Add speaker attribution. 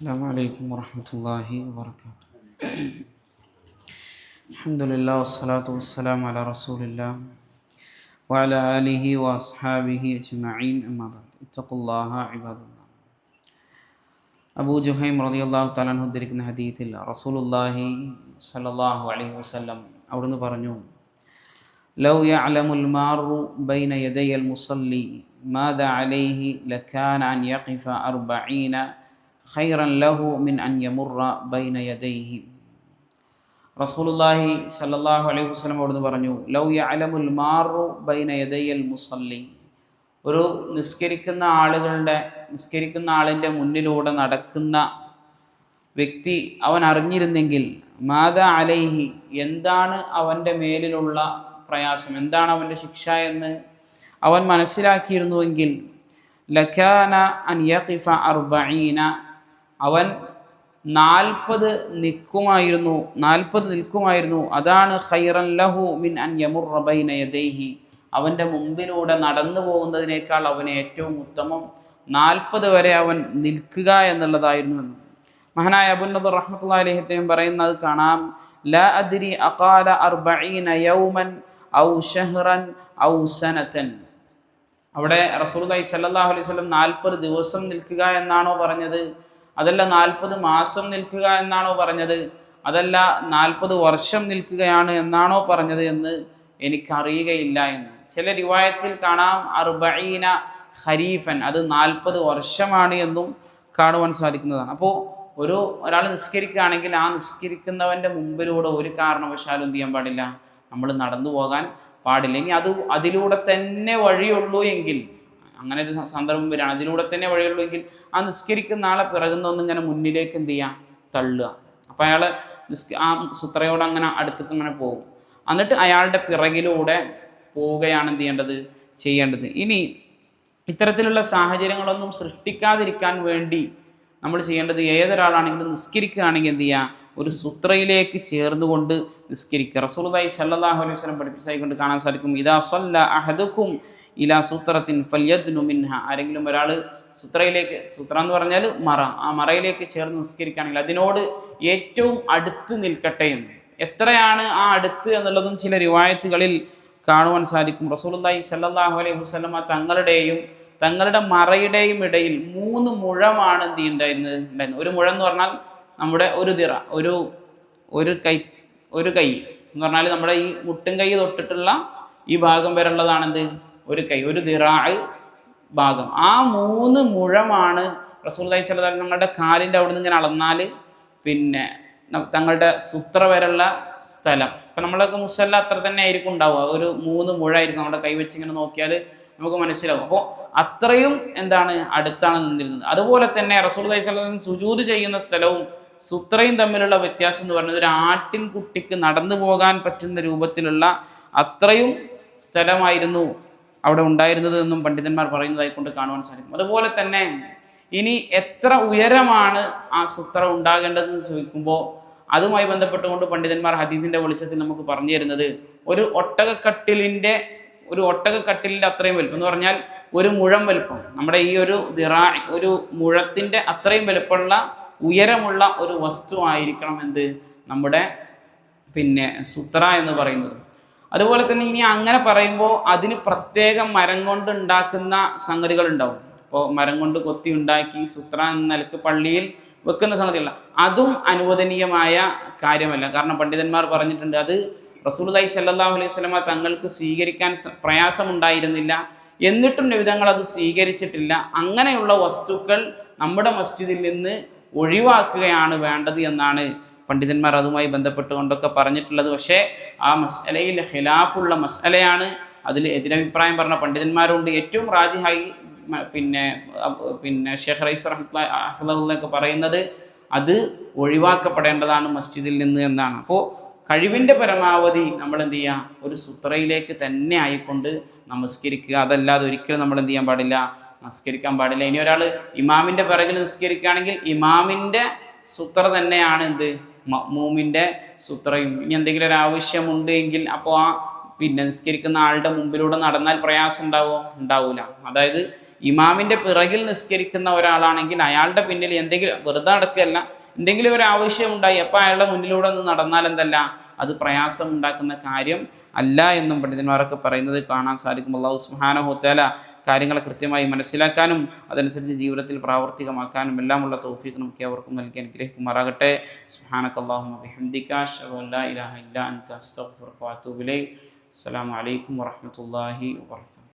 Speaker 1: السلام عليكم ورحمة الله وبركاته الحمد لله والصلاة والسلام على رسول الله وعلى آله وأصحابه أجمعين أما بعد اتقوا الله عباد الله അബൂ ജുഹൈം റളിയല്ലാഹു തആല അൻഹു ഉദ്ധരിക്കുന്ന ഹദീസിൽ റസൂലുള്ളാഹി സ്വല്ലല്ലാഹു അലൈഹി വസല്ലം അവിടുന്ന് പറഞ്ഞു ലൗ യഅലമുൽ മാറു ബൈന യദയൽ മുസല്ലി മാദാ അലൈഹി ലകാന അൻ യഖിഫ അർബഈന ഖൈറൻ ലഹു മിൻ അൻ യമുറ ബൈന യദൈഹി. റസൂലുള്ളാഹി സ്വല്ലല്ലാഹു അലൈഹി വസല്ലം അവിടുന്ന് പറഞ്ഞു ലൗ യഅലമുൽ മാറു ബൈന യദയൽ മുസല്ലി. ഒരു നിസ്കരിക്കുന്ന ആളുകളുടെ നിസ്കരിക്കുന്ന ആളിന്റെ മുന്നിലൂടെ നടക്കുന്ന വ്യക്തി അവൻ അറിഞ്ഞിരുന്നെങ്കിൽ മാത അലൈഹി എന്താണ് അവന്റെ മേലിലുള്ള പ്രയാസം? എന്താണ് അവന്റെ ശിക്ഷ എന്ന് അവൻ മനസ്സിലാക്കിയിരുന്നുവെങ്കിൽ ലഖാന അൻ യഖിഫ അർബഈന അവൻ നാൽപ്പത് നിൽക്കുമായിരുന്നു നാൽപ്പത് നിൽക്കുമായിരുന്നു. അതാണ് ഖൈറൻ ലഹു മിൻ അൻ യമുറബൈനയദേഹി ബൈന യദൈഹി. അവന്റെ മുമ്പിലൂടെ നടന്നു പോകുന്നതിനേക്കാൾ അവന് ഏറ്റവും ഉത്തമം. നാൽപ്പത് വരെ അവൻ നിൽക്കുക എന്നുള്ളതായിരുന്നു എന്ന്. മഹാനായ അബുന്നദ് റഹ്മത്തുള്ള അലഹിത്തെയും പറയുന്നത് കാണാം. ല അദ്രി അകാല അർബീന യൗമൻ ഔ ഷഹ്റൻ ഔ സനത്തൻ അവിടെ റസൂലുള്ളാഹി സ്വല്ലല്ലാഹു അലൈഹി വസല്ലം നാൽപ്പത് ദിവസം നിൽക്കുക എന്നാണോ പറഞ്ഞത്? അതല്ല നാൽപ്പത് മാസം നിൽക്കുക എന്നാണോ പറഞ്ഞത്? അതല്ല നാൽപ്പത് വർഷം നിൽക്കുകയാണ് എന്നാണോ പറഞ്ഞത് എന്ന് എനിക്കറിയുകയില്ല എന്ന്. ചില രൂപായത്തിൽ കാണാം അർബീന ഖരീഫൻ അത് നാൽപ്പത് വർഷമാണ് എന്നും കാണുവാൻ സാധിക്കുന്നതാണ്. അപ്പോൾ ഒരു ഒരാൾ നിസ്കരിക്കുകയാണെങ്കിൽ ആ നിസ്കരിക്കുന്നവന്റെ മുമ്പിലൂടെ ഒരു കാരണവശാലും എന്ത് ചെയ്യാൻ പാടില്ല? നമ്മൾ നടന്നു പോകാൻ പാടില്ല. ഇനി അത് അതിലൂടെ തന്നെ വഴിയുള്ളൂ എങ്കിൽ അങ്ങനെ ഒരു സന്ദർഭം വരികയാണ്. അതിലൂടെ തന്നെ വഴിയുള്ളൂ എങ്കിൽ ആ നിസ്കരിക്കുന്ന ആളെ പിറകുന്നൊന്നും ഇങ്ങനെ മുന്നിലേക്ക് എന്ത് ചെയ്യുക തള്ളുക. അപ്പം അയാൾ ആ സുത്രയോട് അങ്ങനെ അടുത്തേക്ക് അങ്ങനെ പോകും. എന്നിട്ട് അയാളുടെ പിറകിലൂടെ പോവുകയാണ് എന്ത് ചെയ്യേണ്ടത്? ചെയ്യേണ്ടത്. ഇനി ഇത്തരത്തിലുള്ള സാഹചര്യങ്ങളൊന്നും സൃഷ്ടിക്കാതിരിക്കാൻ വേണ്ടി നമ്മൾ ചെയ്യേണ്ടത് ഏതൊരാളാണെങ്കിലും നിസ്കരിക്കുകയാണെങ്കിൽ എന്ത് ചെയ്യുക ഒരു സുത്രയിലേക്ക് ചേർന്നുകൊണ്ട് നിസ്കരിക്കുക. റസൂലുള്ളാഹി സ്വല്ലല്ലാഹു അലൈഹി വസല്ലം പഠിപ്പിച്ചായിക്കൊണ്ട് കാണാൻ സാധിക്കും ഇദാ സല്ല അഹദുക്കും ഇലാ സൂത്രത്തിൻ ഫല്യദ്നു മിൻഹ. ആരെങ്കിലും ഒരാൾ സുത്രയിലേക്ക് സുത്ര എന്ന് പറഞ്ഞാൽ മറ ആ മറയിലേക്ക് ചേർന്ന് നിസ്കരിക്കുകയാണെങ്കിൽ അതിനോട് ഏറ്റവും അടുത്ത് നിൽക്കട്ടെ എന്ന്. എത്രയാണ് ആ അടുത്ത് എന്നുള്ളതും ചില റിവായത്തുകളിൽ കാണുവാൻ സാധിക്കും. റസൂലുള്ളാഹി സ്വല്ലല്ലാഹു അലൈഹി വസല്ലമ തങ്ങളുടെയും തങ്ങളുടെ മറയുടെയും ഇടയിൽ മൂന്ന് മുഴമാണ് എന്ത് ഉണ്ടായിരുന്നത് ഉണ്ടായിരുന്നത്. ഒരു മുഴം എന്ന് പറഞ്ഞാൽ നമ്മുടെ ഒരു ദിറ ഒരു ഒരു കൈ ഒരു കൈ എന്ന് പറഞ്ഞാൽ നമ്മുടെ ഈ മുട്ടും കൈ തൊട്ടിട്ടുള്ള ഈ ഭാഗം വരെ ഉള്ളതാണെന്ത് ഒരു കൈ ഒരു ദിറാഴ് ഭാഗം. ആ മൂന്ന് മുഴമാണ് റസൂൽ അലൈഹി തങ്ങളുടെ കാലിന്റെ അവിടെ നിന്ന് ഇങ്ങനെ അളന്നാൽ പിന്നെ തങ്ങളുടെ സുത്ര വരെയുള്ള സ്ഥലം. ഇപ്പം നമ്മളൊക്കെ മുസല്ല അത്ര തന്നെ ആയിരിക്കും ഉണ്ടാവുക. ഒരു മൂന്ന് മുഴായിരിക്കും നമ്മുടെ കൈവച്ച് ഇങ്ങനെ നോക്കിയാൽ നമുക്ക് മനസ്സിലാവും. അപ്പോൾ അത്രയും എന്താണ് അടുത്താണ് നിന്നിരുന്നത്. അതുപോലെ തന്നെ റസൂൽ അലൈഹി സുജൂത് ചെയ്യുന്ന സ്ഥലവും സുത്രയും തമ്മിലുള്ള വ്യത്യാസം എന്ന് പറയുന്നത് ഒരു ആട്ടിൻകുട്ടിക്ക് നടന്നു പോകാൻ പറ്റുന്ന രൂപത്തിലുള്ള അത്രയും സ്ഥലമായിരുന്നു അവിടെ ഉണ്ടായിരുന്നത് എന്നും പണ്ഡിതന്മാർ പറയുന്നതായി കൊണ്ട് കാണുവാൻ സാധിക്കും. അതുപോലെ തന്നെ ഇനി എത്ര ഉയരമാണ് ആ സുത്ര ഉണ്ടാകേണ്ടതെന്ന് ചോദിക്കുമ്പോൾ അതുമായി ബന്ധപ്പെട്ടുകൊണ്ട് പണ്ഡിതന്മാർ ഹദീദിന്റെ വെളിച്ചത്തിൽ നമുക്ക് പറഞ്ഞു തരുന്നത് ഒരു ഒട്ടകക്കട്ടിലിന്റെ ഒരു ഒട്ടകക്കട്ടിലിന്റെ അത്രയും വലുപ്പം എന്ന് പറഞ്ഞാൽ ഒരു മുഴം വലുപ്പം. നമ്മുടെ ഈ ഒരു ദിറാ ഒരു മുഴത്തിന്റെ അത്രയും വലുപ്പമുള്ള ഉയരമുള്ള ഒരു വസ്തു ആയിരിക്കണം എന്ത്? നമ്മുടെ പിന്നെ സുത്ര എന്ന് പറയുന്നത്. അതുപോലെ തന്നെ ഇനി അങ്ങനെ പറയുമ്പോൾ അതിന് പ്രത്യേകം മരം കൊണ്ട് ഉണ്ടാക്കുന്ന സംഗതികൾ ഉണ്ടാവും. ഇപ്പോൾ മരം കൊണ്ട് കൊത്തി ഉണ്ടാക്കി സുത്ര എന്ന നിലയ്ക്ക് പള്ളിയിൽ വെക്കുന്ന സംഗതികളല്ല. അതും അനുവദനീയമായ കാര്യമല്ല. കാരണം പണ്ഡിതന്മാർ പറഞ്ഞിട്ടുണ്ട് അത് റസൂലുള്ളാഹി സ്വല്ലല്ലാഹു അലൈഹി വസല്ലമ തങ്ങൾക്ക് സ്വീകരിക്കാൻ പ്രയാസമുണ്ടായിരുന്നില്ല. എന്നിട്ടും നബിതങ്ങൾ അത് സ്വീകരിച്ചിട്ടില്ല. അങ്ങനെയുള്ള വസ്തുക്കൾ നമ്മുടെ മസ്ജിദിൽ നിന്ന് ഒഴിവാക്കുകയാണ് വേണ്ടത് എന്നാണ് പണ്ഡിതന്മാർ അതുമായി ബന്ധപ്പെട്ടുകൊണ്ടൊക്കെ പറഞ്ഞിട്ടുള്ളത്. പക്ഷേ ആ മസലയിൽ ഖിലാഫുള്ള മസലയാണ് അതിൽ എതിരഭിപ്രായം പറഞ്ഞ പണ്ഡിതന്മാരുണ്ട്. ഏറ്റവും റാജിഹായി പിന്നെ പിന്നെ ഷെഹ് റൈസ് അഹ്ലൊക്കെ പറയുന്നത് അത് ഒഴിവാക്കപ്പെടേണ്ടതാണ് മസ്ജിദിൽ നിന്ന് എന്നാണ്. അപ്പോൾ കഴിവിന്റെ പരമാവധി നമ്മൾ എന്ത് ചെയ്യുക? ഒരു സുത്രയിലേക്ക് തന്നെ ആയിക്കൊണ്ട് നമസ്കരിക്കുക. അതല്ലാതെ ഒരിക്കലും നമ്മൾ എന്ത് ചെയ്യാൻ പാടില്ല. നമസ്കരിക്കാൻ പാടില്ല. ഇനി ഒരാൾ ഇമാമിന്റെ പിറകിൽ നിസ്കരിക്കുകയാണെങ്കിൽ ഇമാമിന്റെ സുത്ര തന്നെയാണ് എന്ത്? മൂമിന്റെ സുത്രയും. ഇനി എന്തെങ്കിലും ഒരു ആവശ്യമുണ്ട് എങ്കിൽ അപ്പോൾ ആ പിന്നെ നിസ്കരിക്കുന്ന ആളുടെ മുമ്പിലൂടെ നടന്നാൽ പ്രയാസം ഉണ്ടാവോ? ഉണ്ടാവൂല. അതായത് ഇമാമിന്റെ പിറകിൽ നിസ്കരിക്കുന്ന ഒരാളാണെങ്കിൽ അയാളുടെ പിന്നിൽ എന്തെങ്കിലും വെറുതെ നടക്കുകയല്ല എന്തെങ്കിലും ഒരു ആവശ്യമുണ്ടായി അപ്പോൾ അയാളുടെ മുന്നിലൂടെ ഒന്ന് നടന്നാൽ എന്തല്ല? അത് പ്രയാസം ഉണ്ടാക്കുന്ന കാര്യം അല്ല എന്നും പണ്ഡിതന്മാരൊക്കെ പറയുന്നത് കാണാൻ സാധിക്കും. അള്ളാഹു സുഹാന ഹോത്തേല കാര്യങ്ങളെ കൃത്യമായി മനസ്സിലാക്കാനും അതനുസരിച്ച് ജീവിതത്തിൽ പ്രാവർത്തികമാക്കാനും എല്ലാമുള്ള തൗഫീഖ് നമുക്ക് അവർക്കും നൽകി അനുഗ്രഹിക്കുമാറാകട്ടെ. സുഹാനക്കല്ലാഹു അബിഹംദിക്ക ഇലാഹ ഇല്ല ഇലൈക്. അസ്സലാമു അലൈക്കും വബറകാതുഹു.